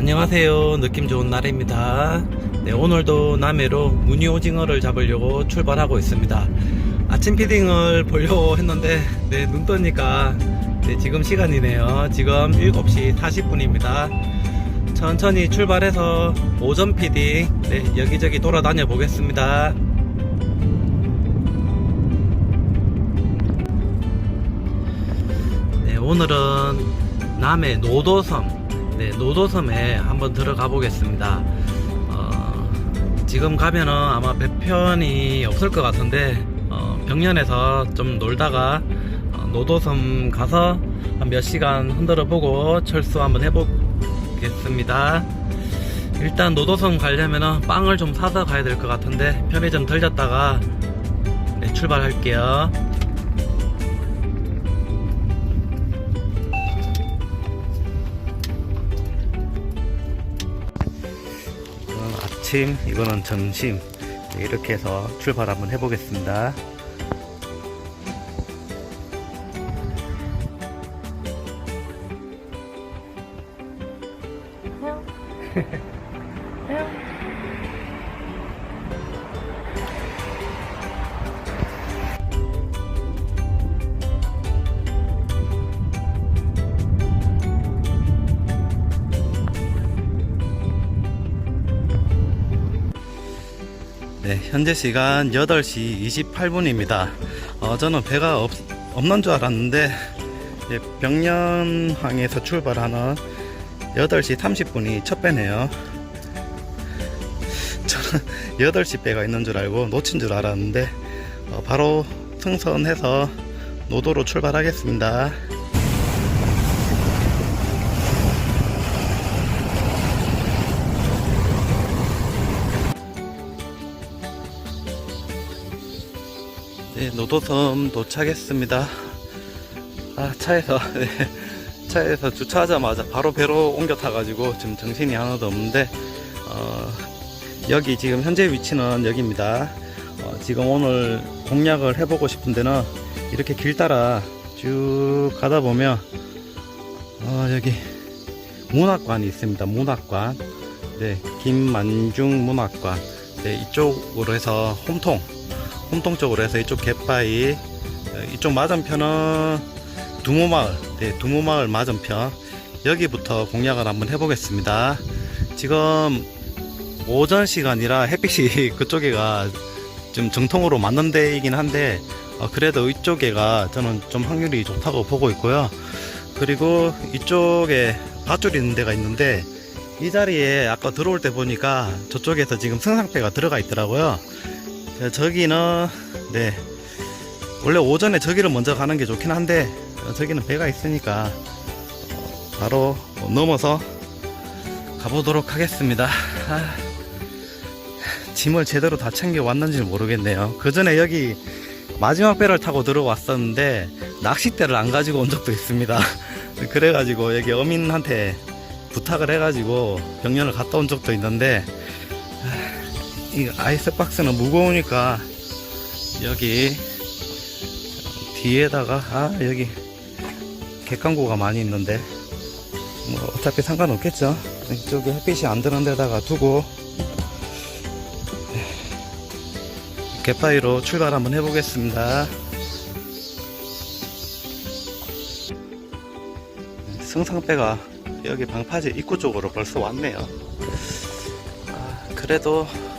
안녕하세요. 느낌 좋은 날입니다. 네, 오늘도 남해로 무늬 오징어를 잡으려고 출발하고 있습니다. 아침 피딩을 보려고 했는데, 네, 눈 뜨니까, 네, 지금 시간이네요. 지금 7시 40분입니다. 천천히 출발해서 오전 피딩, 네, 여기저기 돌아다녀 보겠습니다. 네, 오늘은 남해 노도섬, 네, 노도섬에 한번 들어가 보겠습니다. 어, 지금 가면은 아마 배편이 없을 것 같은데, 어, 병년에서 좀 놀다가 어, 노도섬 가서 한 몇 시간 흔들어 보고 철수 한번 해보겠습니다. 일단 노도섬 가려면은 빵을 좀 사서 가야 될 것 같은데, 편의점 들렸다가 네, 출발할게요. 아침, 이거는 점심. 네, 이렇게 해서 출발 한번 해보겠습니다. 네, 현재 시간 8시 28분입니다. 어, 저는 배가 없, 없는 줄 알았는데, 예, 병년항에서 출발하는 8시 30분이 첫 배네요. 저는 8시 배가 있는 줄 알고 놓친 줄 알았는데, 어, 바로 승선해서 노도로 출발하겠습니다. 네, 노도섬 도착했습니다. 아, 차에서, 네, 차에서 주차하자마자 바로 배로 옮겨 타가지고 지금 정신이 하나도 없는데, 어, 여기 지금 현재 위치는 여기입니다. 어, 지금 오늘 공략을 해보고 싶은 데는 이렇게 길 따라 쭉 가다 보면, 어, 여기 문학관이 있습니다. 문학관. 네, 김만중 문학관. 네, 이쪽으로 해서 홈통. 홈통 쪽으로 해서 이쪽 갯바위 어, 이쪽 맞은편은 두모마을 네, 두모마을 맞은편. 여기부터 공략을 한번 해보겠습니다. 지금 오전 시간이라 햇빛이 그쪽에가 좀 정통으로 맞는 데이긴 한데 어, 그래도 이쪽에가 저는 좀 확률이 좋다고 보고 있고요. 그리고 이쪽에 밧줄 있는 데가 있는데 이 자리에 아까 들어올 때 보니까 저쪽에서 지금 승상배가 들어가 있더라고요 자, 저기는 네. 원래 오전에 저기를 먼저 가는 게 좋긴 한데 어, 저기는 배가 있으니까 어, 바로 넘어서 가보도록 하겠습니다. 아, 짐을 제대로 다 챙겨 왔는지 모르겠네요. 그 전에 여기 마지막 배를 타고 들어왔었는데 낚싯대를 안 가지고 온 적도 있습니다. 그래가지고 여기 어민한테 부탁을 해가지고 병년을 갔다 온 적도 있는데 이 아이스박스는 무거우니까 여기 뒤에다가 아 여기 객강구가 많이 있는데 뭐 어차피 상관없겠죠 이쪽에 햇빛이 안 드는 데다가 두고 네. 갯바위로 출발 한번 해보겠습니다 승상배가 여기 방파제 입구 쪽으로 벌써 왔네요 아, 그래도 네,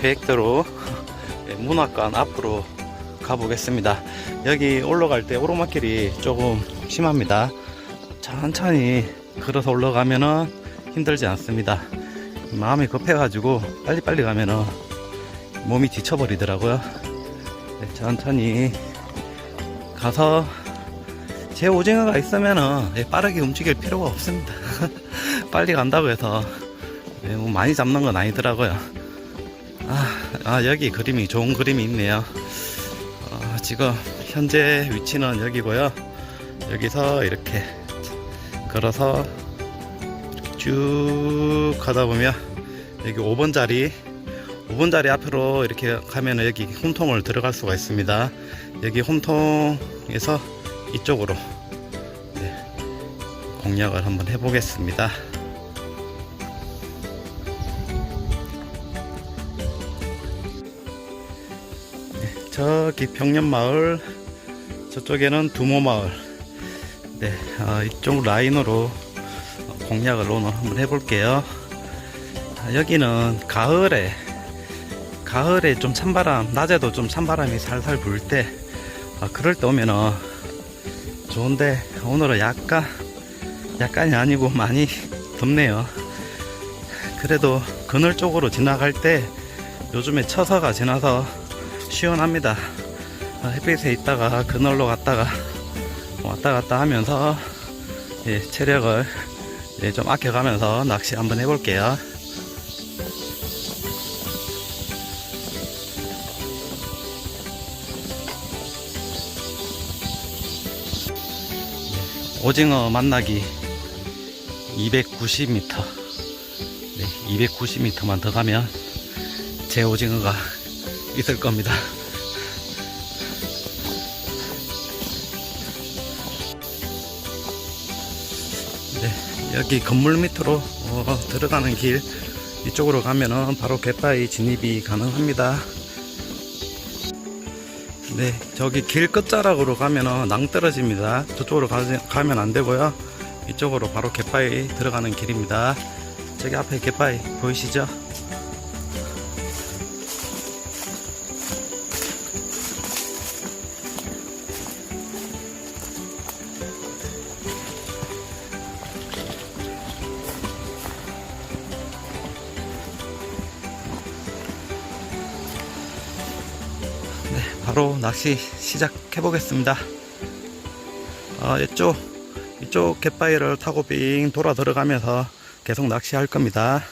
계획대로 네, 문학관 앞으로 가보겠습니다. 여기 올라갈 때 오르막길이 조금 심합니다. 천천히 걸어서 올라가면은 힘들지 않습니다. 마음이 급해가지고 빨리빨리 가면은 몸이 지쳐버리더라고요. 네, 천천히 가서 제 오징어가 있으면은 네, 빠르게 움직일 필요가 없습니다. 빨리 간다고 해서 네, 뭐 많이 잡는 건 아니더라고요. 아, 아, 여기 그림이 좋은 그림이 있네요. 어, 지금 현재 위치는 여기고요. 여기서 이렇게 걸어서 이렇게 쭉 가다 보면 여기 5번 자리 5번 자리 앞으로 이렇게 가면 여기 홈통을 들어갈 수가 있습니다. 여기 홈통에서 이쪽으로 네, 공략을 한번 해보겠습니다. 저기 평년마을, 저쪽에는 두모마을. 네, 어, 이쪽 라인으로 공략을 오늘 한번 해볼게요. 아, 여기는 가을에, 가을에 좀 찬바람, 낮에도 좀 찬바람이 살살 불 때, 아, 그럴 때 오면은 좋은데, 오늘은 약간, 약간이 아니고 많이 덥네요. 그래도 그늘 쪽으로 지나갈 때 요즘에 처서가 지나서 시원합니다. 아, 햇빛에 있다가 그늘로 갔다가 왔다 갔다 하면서 예, 체력을 예, 좀 아껴가면서 낚시 한번 해볼게요. 오징어 만나기 290m. 네, 290m만 더 가면 제 오징어가 있을 겁니다. 네, 여기 건물 밑으로 어, 들어가는 길 이쪽으로 가면은 바로 갯바위 진입이 가능합니다. 네, 저기 길 끝자락으로 가면은 낭떠러집니다. 저쪽으로 가, 가면 안 되고요. 이쪽으로 바로 갯바위 들어가는 길입니다. 저기 앞에 갯바위 보이시죠? 낚시 시작해 보겠습니다. 어, 이쪽 이쪽 갯바위를 타고 빙 돌아 들어가면서 계속 낚시할 겁니다.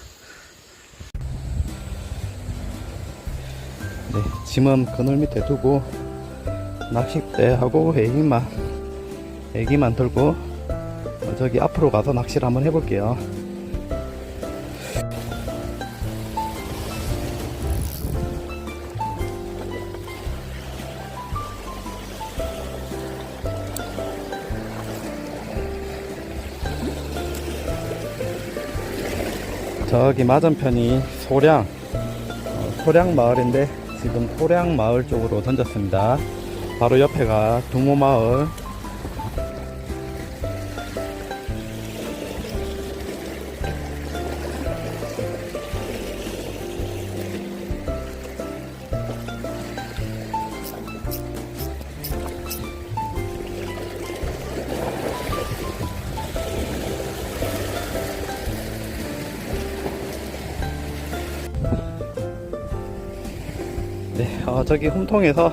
네, 짐은 그늘 밑에 두고 낚싯대하고 애기만 애기만 들고 어, 저기 앞으로 가서 낚시를 한번 해볼게요. 저기 맞은편이 소량 어, 소량 마을인데 지금 소량 마을 쪽으로 던졌습니다. 바로 옆에가 두모 마을. 저기 홈통에서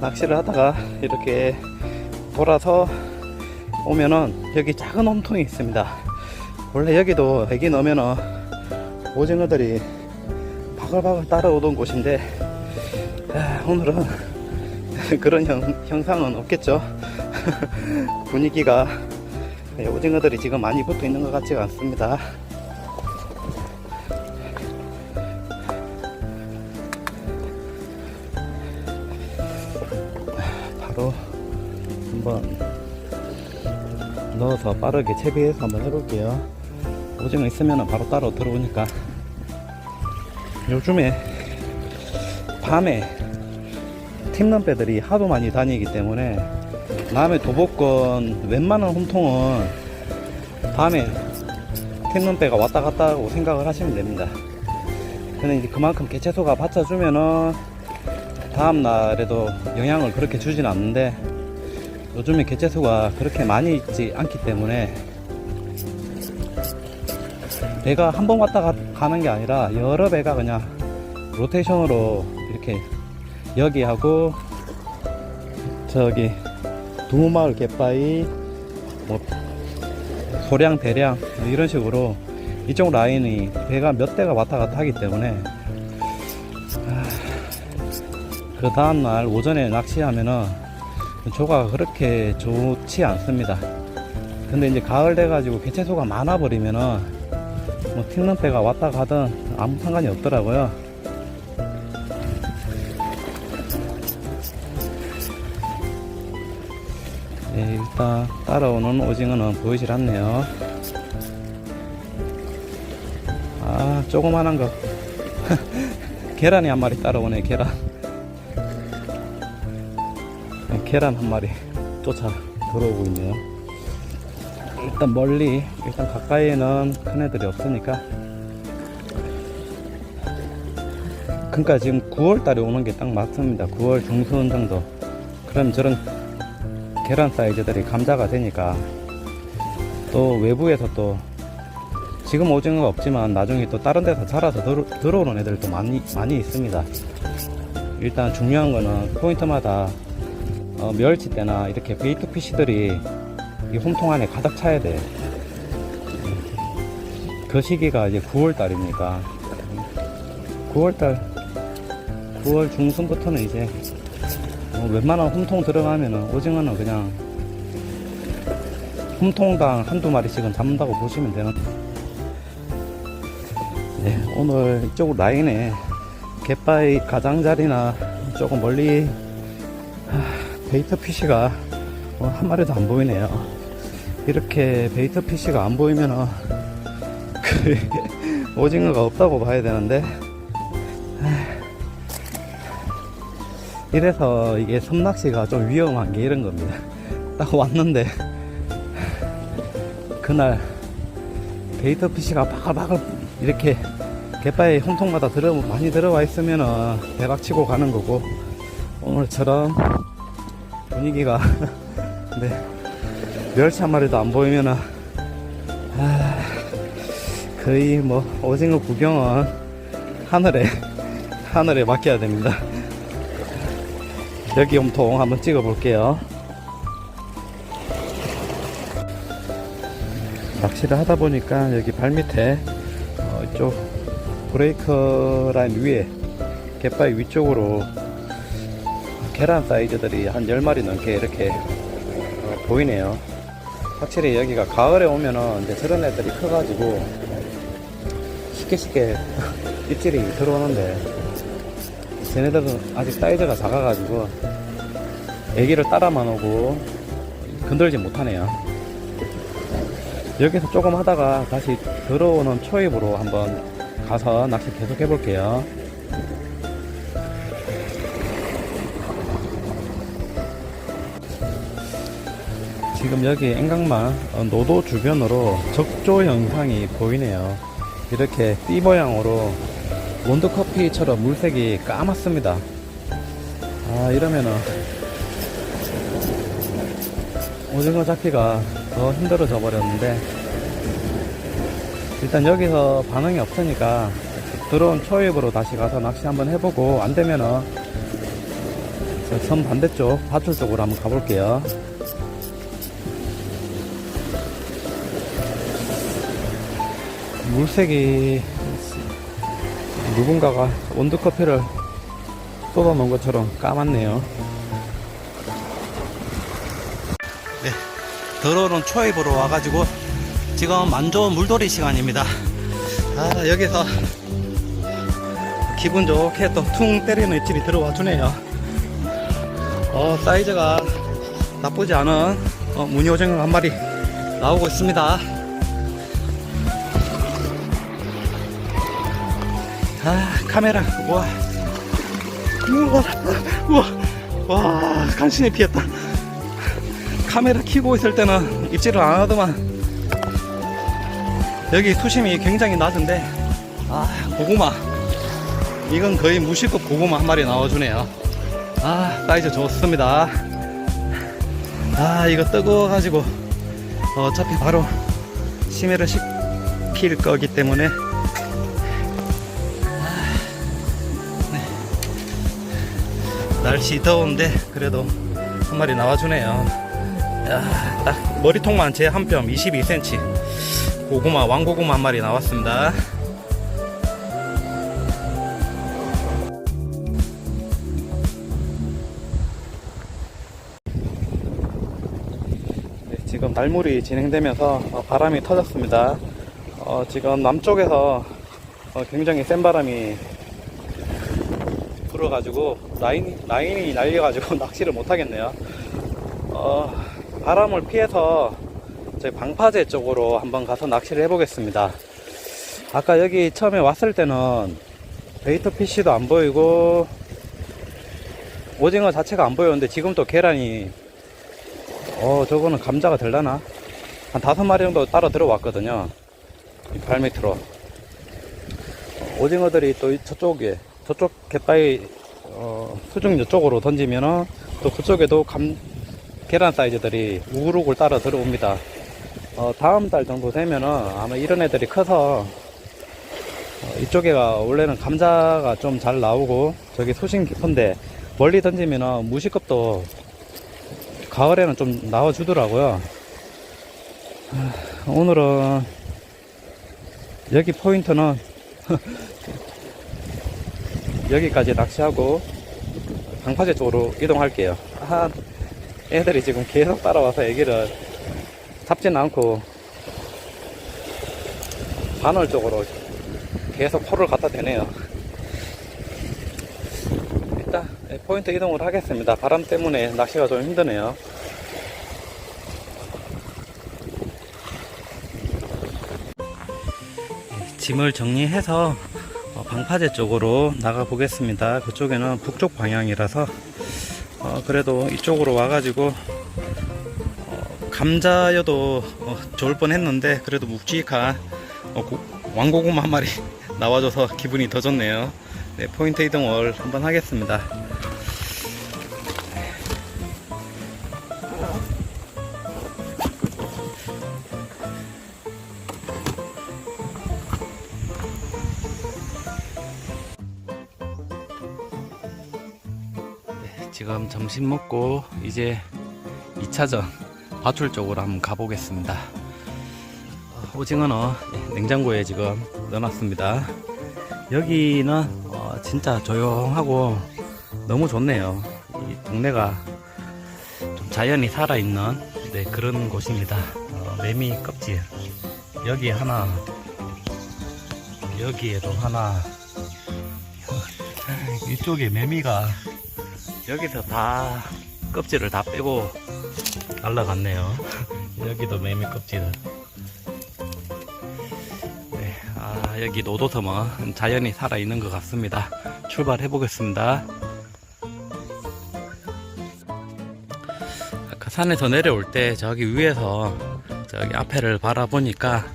낚시를 하다가 이렇게 돌아서 오면은 여기 작은 홈통이 있습니다. 원래 여기도 애기 넣으면은 오징어들이 바글바글 따라오던 곳인데 아, 오늘은 그런 형, 형상은 없겠죠. 분위기가 네, 오징어들이 지금 많이 붙어 있는 것 같지가 않습니다. 빠르게 채비해서 한번 해볼게요. 오징어 있으면 바로 따로 들어오니까 요즘에 밤에 팀런 배들이 하도 많이 다니기 때문에 남의 도복권 웬만한 홈통은 밤에 팀런 배가 왔다 갔다 하고 생각을 하시면 됩니다. 근데 이제 그만큼 개체수가 받쳐주면은 다음 날에도 영향을 그렇게 주진 않는데 요즘에 개체수가 그렇게 많이 있지 않기 때문에 배가 한 번 왔다 가, 가는 게 아니라 여러 배가 그냥 로테이션으로 이렇게 여기 하고 저기 두무마을 갯바위 뭐 소량 대량 이런 식으로 이쪽 라인이 배가 몇 대가 왔다 갔다 하기 때문에 그 다음날 오전에 낚시하면은 조가가 그렇게 좋지 않습니다. 근데 이제 가을 돼가지고 개체수가 많아 버리면은 뭐 팅런배가 왔다 가든 아무 상관이 없더라고요. 네, 일단 따라오는 오징어는 보이질 않네요. 아, 조그만한 거. 계란이 한 마리 따라오네, 계란. 계란 한 마리 쫓아 들어오고 있네요. 일단 멀리, 일단 가까이에는 큰 애들이 없으니까. 그러니까 지금 9월 달에 오는 게 딱 맞습니다. 9월 중순 정도. 그럼 저런 계란 사이즈들이 감자가 되니까 또 외부에서 또 지금 오징어가 없지만 나중에 또 다른 데서 자라서 들어, 들어오는 애들도 많이 많이 있습니다. 일단 중요한 거는 포인트마다 어, 멸치 때나 이렇게 베이트 피시들이 이 홈통 안에 가득 차야 돼. 그 시기가 이제 9월 달입니까? 9월 달, 9월 중순부터는 이제 어, 웬만한 홈통 들어가면은 오징어는 그냥 홈통당 한두 마리씩은 잡는다고 보시면 되는. 네, 오늘 이쪽 라인에 갯바위 가장자리나 조금 멀리 하, 베이터 피시가 어, 한 마리도 안 보이네요. 이렇게 베이터 피시가 안 보이면은 그 오징어가 없다고 봐야 되는데 하, 이래서 이게 섬낚시가 좀 위험한 게 이런 겁니다. 딱 왔는데 그날 베이터 피시가 바글바글 이렇게 갯바위 홈통마다 들어 많이 들어와 있으면은 대박 치고 가는 거고 오늘처럼 분위기가 네 멸치 한 마리도 안 보이면은 아, 거의 뭐 오징어 구경은 하늘에 하늘에 맡겨야 됩니다. 여기 홈통 한번 찍어 볼게요. 낚시를 하다 보니까 여기 발밑에 어, 이쪽 브레이커 라인 위에 갯바위 위쪽으로 계란 사이즈들이 한 10마리 넘게 이렇게 어, 보이네요. 확실히 여기가 가을에 오면은 이제 저런 애들이 커가지고 쉽게 쉽게 입질이 들어오는데 쟤네들은 아직 사이즈가 작아가지고 애기를 따라만 오고 건들지 못하네요. 여기서 조금 하다가 다시 들어오는 초입으로 한번 가서 낚시 계속 해볼게요. 지금 여기 앵강만 어, 노도 주변으로 적조 현상이 보이네요. 이렇게 띠 모양으로 원두커피처럼 물색이 까맣습니다. 아, 이러면은 오징어 잡기가 더 힘들어져 버렸는데 일단 여기서 반응이 없으니까 들어온 초입으로 다시 가서 낚시 한번 해보고 안 되면은 저선 반대쪽 밭을 쪽으로 한번 가볼게요. 물색이 누군가가 원두커피를 쏟아 놓은 것처럼 까맣네요. 네, 들어오는 초입으로 와가지고 지금 만조 물돌이 시간입니다. 아, 여기서 기분 좋게 또 퉁 때리는 입질이 들어와 주네요. 어, 사이즈가 나쁘지 않은 어, 무늬오징어 한 마리 나오고 있습니다. 아, 카메라, 우와. 우와, 우와, 와, 간신히 피했다. 카메라 켜고 있을 때는 입질을 안 하더만. 여기 수심이 굉장히 낮은데, 아, 고구마. 이건 거의 무시급 고구마 한 마리 나와주네요. 아, 사이즈 좋습니다. 아, 이거 뜨거워가지고, 어차피 바로 심해를 시킬 거기 때문에, 날씨 더운데 그래도 한 마리 나와주네요. 야, 딱 머리통만 제 한 뼘 22cm 고구마 왕고구마 한 마리 나왔습니다. 네, 지금 날물이 진행되면서 어, 바람이 터졌습니다. 어, 지금 남쪽에서 어, 굉장히 센 바람이 불어가지고 라인, 라인이 날려가지고 낚시를 못하겠네요. 어, 바람을 피해서 저희 방파제 쪽으로 한번 가서 낚시를 해보겠습니다. 아까 여기 처음에 왔을 때는 베이터 피쉬도 안 보이고 오징어 자체가 안 보였는데 지금 또 계란이 어 저거는 감자가 될라나 한 다섯 마리 정도 따라 들어왔거든요 이 발밑으로 어, 오징어들이 또 이- 저쪽에 저쪽 갯바위 어, 수중 이쪽으로 던지면은 또 그쪽에도 감 계란 사이즈들이 우글우글 따라 들어옵니다 어, 다음 달 정도 되면은 아마 이런 애들이 커서 어, 이쪽에가 원래는 감자가 좀 잘 나오고 저기 수심 깊은데 멀리 던지면은 무시급도 가을에는 좀 나와주더라고요. 하, 오늘은 여기 포인트는 여기까지 낚시하고 방파제 쪽으로 이동할게요. 아, 애들이 지금 계속 따라와서 애기를 잡지는 않고 반월 쪽으로 계속 포를 갖다 대네요. 일단 네, 포인트 이동을 하겠습니다. 바람 때문에 낚시가 좀 힘드네요. 짐을 정리해서 어, 방파제 쪽으로 나가 보겠습니다. 그쪽에는 북쪽 방향이라서 어, 그래도 이쪽으로 와가지고 어, 감자여도 어, 좋을 뻔 했는데 그래도 묵직한 어, 고- 왕고구마 한 마리 나와줘서 기분이 더 좋네요. 네, 포인트 이동을 한번 하겠습니다. 지금 점심 먹고 이제 2차전 밧줄 쪽으로 한번 가보겠습니다. 어, 오징어는 네, 냉장고에 지금 넣어놨습니다. 여기는 어, 진짜 조용하고 너무 좋네요. 이 동네가 좀 자연이 살아있는 네, 그런 곳입니다. 어, 매미 껍질 여기 하나 여기에도 하나 이쪽에 매미가 여기서 다 껍질을 다 빼고 날라갔네요. 여기도 매미 껍질을. 네, 아, 여기 노도섬은 자연이 살아있는 것 같습니다. 출발해 보겠습니다. 아까 산에서 내려올 때 저기 위에서 저기 앞에를 바라보니까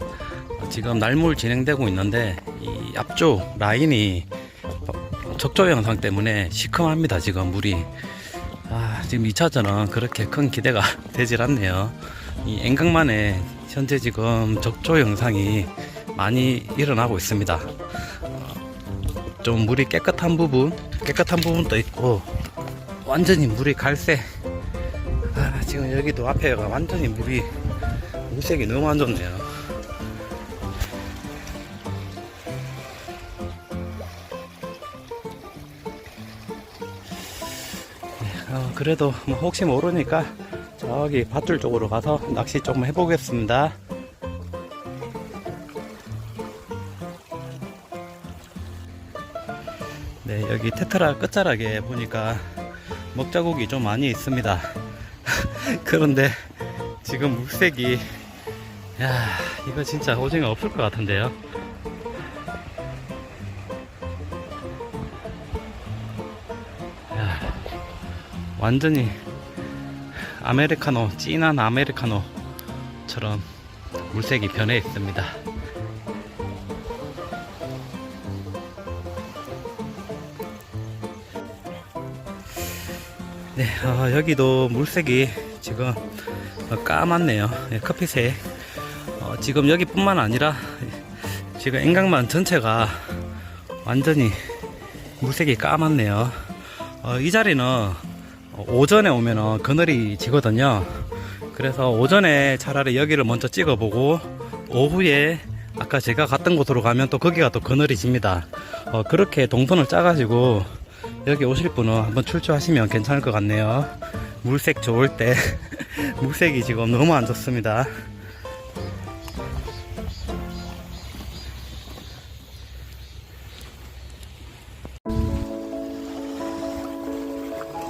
지금 날물 진행되고 있는데 이 앞쪽 라인이 적조 영상 때문에 시큼합니다 지금 물이. 아 지금 2차전은 그렇게 큰 기대가 되질 않네요. 이 앵강만에 현재 지금 적조 영상이 많이 일어나고 있습니다. 어, 좀 물이 깨끗한 부분 깨끗한 부분도 있고 완전히 물이 갈색 아, 지금 여기도 앞에가 완전히 물이 물색이 너무 안 좋네요 그래도 뭐 혹시 모르니까 저기 밧줄 쪽으로 가서 낚시 좀 해보겠습니다. 네, 여기 테트라 끝자락에 보니까 먹자국이 좀 많이 있습니다. 그런데 지금 물색이 야 이거 진짜 오징어 없을 것 같은데요. 완전히 아메리카노 진한 아메리카노처럼 물색이 변해 있습니다. 네, 어, 여기도 물색이 지금 어, 까맣네요. 예, 커피색. 어, 지금 여기뿐만 아니라 지금 앵강만 전체가 완전히 물색이 까맣네요. 어, 이 자리는 오전에 오면은 그늘이 지거든요. 그래서 오전에 차라리 여기를 먼저 찍어보고 오후에 아까 제가 갔던 곳으로 가면 또 거기가 또 그늘이 집니다. 어, 그렇게 동선을 짜가지고 여기 오실 분은 한번 출조하시면 괜찮을 것 같네요. 물색 좋을 때 물색이 지금 너무 안 좋습니다.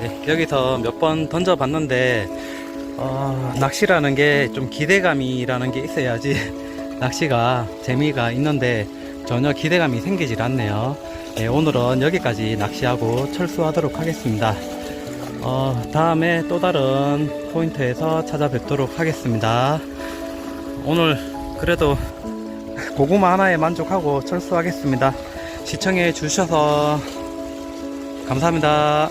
네, 여기서 몇 번 던져봤는데 어, 낚시라는 게 좀 기대감이라는 게 있어야지 낚시가 재미가 있는데 전혀 기대감이 생기질 않네요. 네, 오늘은 여기까지 낚시하고 철수하도록 하겠습니다. 어, 다음에 또 다른 포인트에서 찾아뵙도록 하겠습니다. 오늘 그래도 고구마 하나에 만족하고 철수하겠습니다. 시청해 주셔서 감사합니다.